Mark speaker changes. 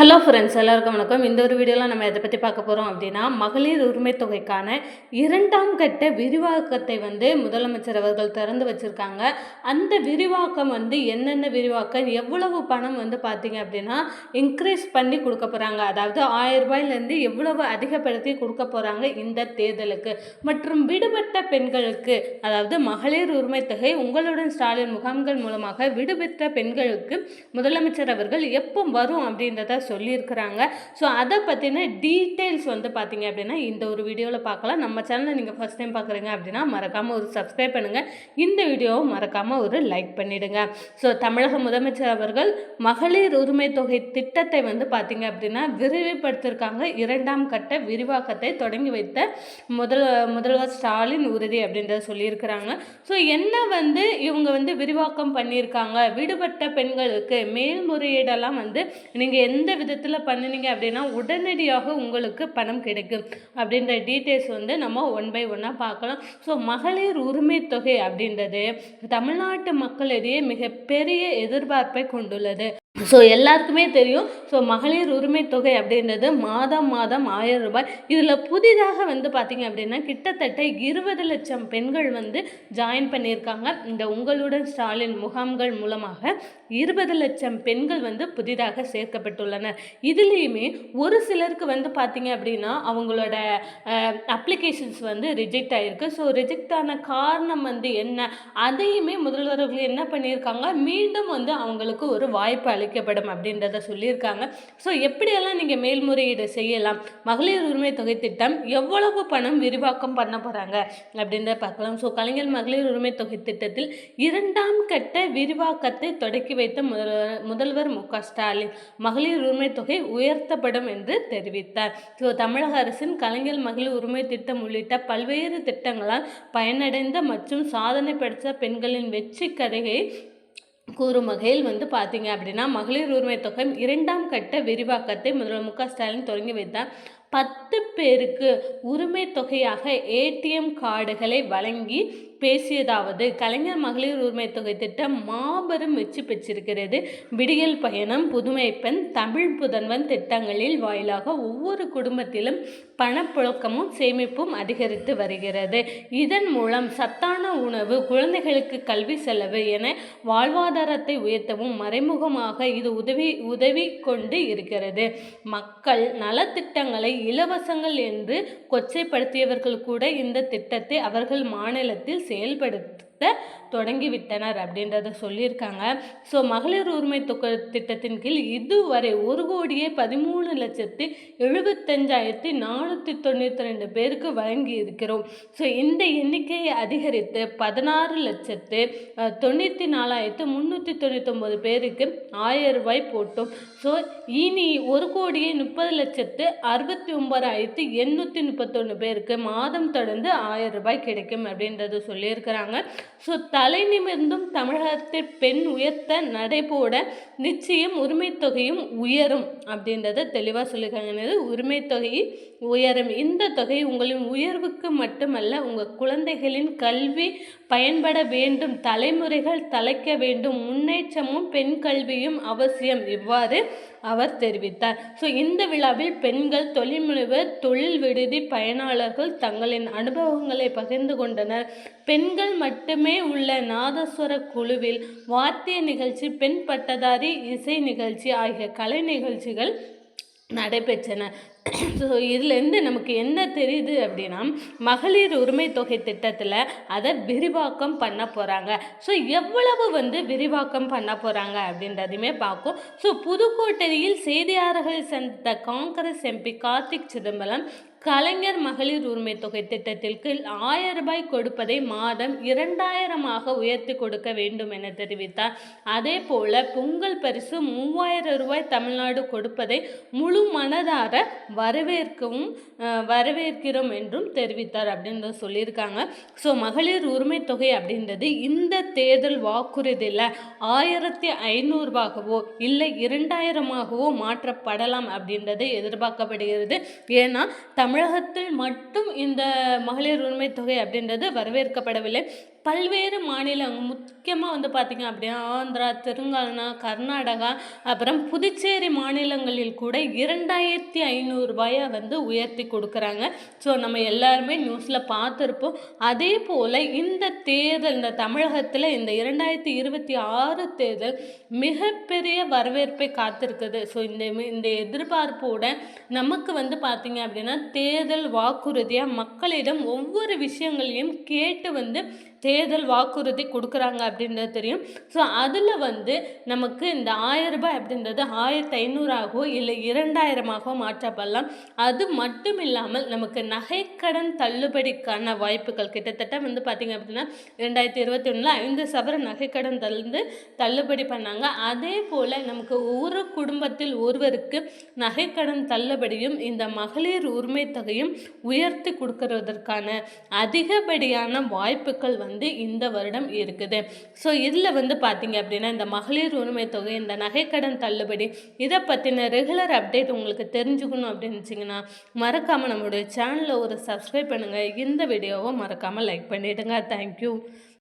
Speaker 1: Hello friends எல்லாருக்கும் வணக்கம். இந்த ஒரு வீடியோவில் நம்ம எதை பற்றி பார்க்க போகிறோம் அப்படின்னா மகளிர் உரிமை தொகைக்கான இரண்டாம் கட்ட விரிவாக்கத்தை வந்து முதலமைச்சர் அவர்கள் திறந்து வச்சுருக்காங்க. அந்த விரிவாக்கம் வந்து என்னென்ன விரிவாக்கம் எவ்வளவு பணம் வந்து பார்த்தீங்க அப்படின்னா இன்க்ரீஸ் பண்ணி கொடுக்க போகிறாங்க அதாவது ஆயிரம் ரூபாயிலேருந்து எவ்வளவு அதிகப்படுத்தி கொடுக்க போகிறாங்க இந்த தேர்தலுக்கு. மற்றும் விடுபட்ட பெண்களுக்கு அதாவது மகளிர் உரிமை தொகை உங்களுடன் ஸ்டாலின் முகாம்கள் மூலமாக விடுபட்ட பெண்களுக்கு முதலமைச்சர் அவர்கள் எப்போ வரும் அப்படின்றத சொல்லியிருக்கிறாங்க. ஸோ அதை பற்றின டீட்டெயில்ஸ் வந்து பார்த்தீங்க அப்படின்னா இந்த ஒரு வீடியோவில் பார்க்கலாம் நம்ம சேனலை நீங்கள் ஃபஸ்ட் டைம் பார்க்குறீங்க அப்படின்னா மறக்காமல் ஒரு சப்ஸ்கிரைப் பண்ணுங்கள் இந்த வீடியோவை மறக்காமல் ஒரு லைக் பண்ணிவிடுங்க ஸோ தமிழக முதலமைச்சர் அவர்கள் மகளிர் உரிமை தொகை திட்டத்தை வந்து பார்த்தீங்க அப்படின்னா விரிவுபடுத்தியிருக்காங்க. இரண்டாம் கட்ட விரிவாக்கத்தை தொடங்கி வைத்த முதல் முதல்வர் ஸ்டாலின் உறுதி அப்படின்றத சொல்லியிருக்கிறாங்க. ஸோ என்ன வந்து இவங்க வந்து விரிவாக்கம் பண்ணியிருக்காங்க? விடுபட்ட பெண்களுக்கு மேல்முறையீடெல்லாம் வந்து நீங்கள் எந்த விதத்தில் பண்ணினீங்க அப்படின்னா உடனடியாக உங்களுக்கு பணம் கிடைக்கும். அப்படின்ற டீட்டெயில்ஸ் வந்து நம்ம ஒன் பை ஒன்னாக பார்க்கலாம். ஸோ மகளிர் உரிமை தொகை அப்படின்றது தமிழ்நாட்டு மக்களிடையே மிகப்பெரிய எதிர்பார்ப்பை கொண்டுள்ளது. ஸோ எல்லாருக்குமே தெரியும். ஸோ மகளிர் உரிமை தொகை அப்படின்றது மாதம் மாதம் ஆயிரம் ரூபாய். இதில் புதிதாக வந்து பார்த்திங்க அப்படின்னா கிட்டத்தட்ட இருபது லட்சம் பெண்கள் வந்து ஜாயின் பண்ணியிருக்காங்க. இந்த உங்களுடன் ஸ்டாலின் முகாம்கள் மூலமாக இருபது லட்சம் பெண்கள் வந்து புதிதாக சேர்க்கப்பட்டுள்ளனர். இதுலேயுமே ஒரு சிலருக்கு வந்து பார்த்திங்க அப்படின்னா அவங்களோட அப்ளிகேஷன்ஸ் வந்து ரிஜெக்ட் ஆகிருக்கு ஸோ ரிஜெக்ட் ஆன காரணம் வந்து என்ன? அதையுமே முதல்வர்கள் என்ன பண்ணியிருக்காங்க? மீண்டும் வந்து அவங்களுக்கு ஒரு வாய்ப்பு அளிக்கப்படும் அப்படின்றத சொல்லியிருக்காங்க. ஸோ எப்படியெல்லாம் நீங்கள் மேல்முறையீடு செய்யலாம்? மகளிர் உரிமை தொகை திட்டம் எவ்வளவு பணம் விரிவாக்கம் பண்ண போகிறாங்க அப்படின்றத பார்க்கலாம். ஸோ கலைஞர் மகளிர் உரிமை தொகை திட்டத்தில் இரண்டாம் கட்ட விரிவாக்கத்தை தொடக்கி வைத்த முதல்வர் முதல்வர் மு க ஸ்டாலின் மகளிர் உரிமை தொகை உயர்த்தப்படும் என்று தெரிவித்தார். ஸோ தமிழக அரசின் கலைஞர் மகளிர் உரிமை திட்டம் உள்ளிட்ட பல்வேறு திட்டங்களால் பயனடைந்த மற்றும் சாதனை படைத்த பெண்களின் வெற்றி கதையை கூறும் வகையில் வந்து பார்த்தீங்க அப்படின்னா மகளிர் உரிமை தொகை இரண்டாம் கட்ட விரிவாக்கத்தை முதல்வர் மு க ஸ்டாலின் தொடங்கி வைத்தார். பத்து பேருக்கு உரிமை தொகையாக ஏடிஎம் கார்டுகளை வழங்கி பேசியதாவது கலைஞர் மகளிர் உரிமை தொகை திட்டம் மாபெரும் வெற்றி பெற்றிருக்கிறது. விடியல் பயணம் புதுமை பெண் தமிழ் புதன்வன் திட்டங்களில் வாயிலாக ஒவ்வொரு குடும்பத்திலும் பணப்புழக்கமும் சேமிப்பும் அதிகரித்து வருகிறது. இதன் மூலம் சத்தான உணவு குழந்தைகளுக்கு கல்வி செலவு என வாழ்வாதாரத்தை உயர்த்தவும் மறைமுகமாக இது உதவி உதவி கொண்டு இருக்கிறது. மக்கள் நலத்திட்டங்களை இலவசங்கள் என்று கொச்சைப்படுத்தியவர்கள் கூட இந்த திட்டத்தை அவர்கள் மாநிலத்தில் செயல்படுத்த தொடங்கிவிட்டனர் அப்படின்றத சொல்லியிருக்காங்க. ஸோ மகளிர் உரிமை தொகை திட்டத்தின் கீழ் இதுவரை ஒரு கோடியே பதிமூணு லட்சத்து எழுபத்தஞ்சாயிரத்தி நானூற்றி தொண்ணூற்றி ரெண்டு பேருக்கு வழங்கி இருக்கிறோம் ஸோ இந்த எண்ணிக்கையை அதிகரித்து பதினாறு லட்சத்து தொண்ணூற்றி நாலாயிரத்து முந்நூற்றி தொண்ணூத்தொம்பது பேருக்கு ஆயிரம் ரூபாய் போட்டோம். ஸோ இனி ஒரு கோடியே முப்பது லட்சத்து அறுபத்தி ஒம்பதாயிரத்தி எண்ணூற்றி முப்பத்தொன்று பேருக்கு மாதம் தொடர்ந்து ஆயிரம் ரூபாய் கிடைக்கும் அப்படின்றது சொல்லியிருக்கிறாங்க. ஸோ தலை நிமிர்ந்தும் தமிழகத்தில் பெண் உயர்த்த நடைபோட நிச்சயம் உரிமை தொகையும் உயரும் அப்படின்றத தெளிவாக சொல்லியிருக்காங்க. உரிமை தொகை உயரும். இந்த தொகை உங்களின் உயர்வுக்கு மட்டுமல்ல உங்கள் குழந்தைகளின் கல்வி பயன்பட வேண்டும் தலைமுறைகள் தலைக்க வேண்டும் முன்னேற்றமும் பெண் கல்வியும் அவசியம் இவ்வாறு அவர் தெரிவித்தார். ஸோ இந்த விழாவில் பெண்கள் தொழில்முனைவர் தொழில் விடுதி பயனாளர்கள் தங்களின் அனுபவங்களை பகிர்ந்து கொண்டனர். பெண்கள் மட்டுமே உள்ள நாதஸ்வர குழுவில் வாத்திய நிகழ்ச்சி பெண் பட்டதாரி இசை நிகழ்ச்சி ஆகிய கலை நிகழ்ச்சிகள் நடைபெற்றன. ஸோ இதுலேருந்து நமக்கு என்ன தெரியுது அப்படின்னா மகளிர் உரிமை தொகை திட்டத்தில் அதை விரிவாக்கம் பண்ண போகிறாங்க ஸோ எவ்வளவு வந்து விரிவாக்கம் பண்ண போகிறாங்க அப்படின்றதையுமே பார்க்கும் ஸோ புதுக்கோட்டையில் செய்தியாளர்கள் சந்தித்த காங்கிரஸ் எம்பி கார்த்திக் சிதம்பரம் கலைஞர் மகளிர் உரிமை தொகை திட்டத்திற்கு ஆயிரம் ரூபாய் கொடுப்பதை மாதம் இரண்டாயிரமாக உயர்த்தி கொடுக்க வேண்டும் என தெரிவித்தார். அதே போல பொங்கல் பரிசு மூவாயிரம் ரூபாய் தமிழ்நாடு கொடுப்பதை முழு மனதார வரவேற்கவும் வரவேற்கிறோம் என்றும் தெரிவித்தார் அப்படின்றத சொல்லியிருக்காங்க. ஸோ மகளிர் உரிமை தொகை அப்படின்றது இந்த தேர்தல் வாக்குறுதியில் ஆயிரத்தி ஐநூறுபாகவோ இல்லை இரண்டாயிரமாகவோ மாற்றப்படலாம் அப்படின்றது எதிர்பார்க்கப்படுகிறது. ஏன்னா தமிழகத்தில் மட்டும் இந்த மகளிர் உரிமை தொகை அப்படின்றது வரவேற்கப்படவில்லை. பல்வேறு மாநிலங்கள் முக்கியமாக வந்து பார்த்திங்க அப்படின்னா ஆந்திரா தெலுங்கானா கர்நாடகா அப்புறம் புதுச்சேரி மாநிலங்களில் கூட இரண்டாயிரத்தி ஐநூறுரூபாயை வந்து உயர்த்தி கொடுக்குறாங்க. ஸோ நம்ம எல்லாருமே நியூஸில் பார்த்துருப்போம். அதே போல் இந்த தேர்தல் இந்த தமிழகத்தில் இந்த இரண்டாயிரத்தி இருபத்தி ஆறு தேர்தல் மிகப்பெரிய வரவேற்பை காத்திருக்குது. ஸோ இந்த இந்த எதிர்பார்ப்போட நமக்கு வந்து பார்த்திங்க அப்படின்னா தேர்தல் வாக்குறுதியாக மக்களிடம் ஒவ்வொரு விஷயங்களையும் கேட்டு வந்து தேர்தல் வாக்குறுதி கொடுக்குறாங்க அப்படின்றது தெரியும். ஸோ அதில் வந்து நமக்கு இந்த ஆயிரம் ரூபாய் அப்படின்றது ஆயிரத்தி ஐநூறாகவோ இல்லை இரண்டாயிரமாகவோ மாற்றப்படலாம். அது மட்டும் இல்லாமல் நமக்கு நகைக்கடன் தள்ளுபடிக்கான வாய்ப்புகள் கிட்டத்தட்ட வந்து பார்த்திங்க அப்படின்னா ரெண்டாயிரத்தி இருபத்தி ஒன்றில் ஐந்து சவர நகைக்கடன் தந்து தள்ளுபடி பண்ணாங்க. அதே போல் நமக்கு ஒரு குடும்பத்தில் ஒருவருக்கு நகைக்கடன் தள்ளுபடியும் இந்த மகளிர் உரிமை தொகையும் உயர்த்தி கொடுக்கறதற்கான அதிகப்படியான வாய்ப்புகள் வந்து வந்து இந்த வருடம் இருக்குது. ஸோ இதில் வந்து பார்த்தீங்க அப்படின்னா இந்த மகளிர் உரிமை தொகை இந்த நகைக்கடன் தள்ளுபடி இதை பற்றின ரெகுலர் அப்டேட் உங்களுக்கு தெரிஞ்சுக்கணும் அப்படின்னுச்சிங்கன்னா மறக்காமல் நம்மளுடைய சேனலில் ஒரு சப்ஸ்கிரைப் பண்ணுங்கள் இந்த வீடியோவை மறக்காமல் லைக் பண்ணிவிடுங்க தேங்க்யூ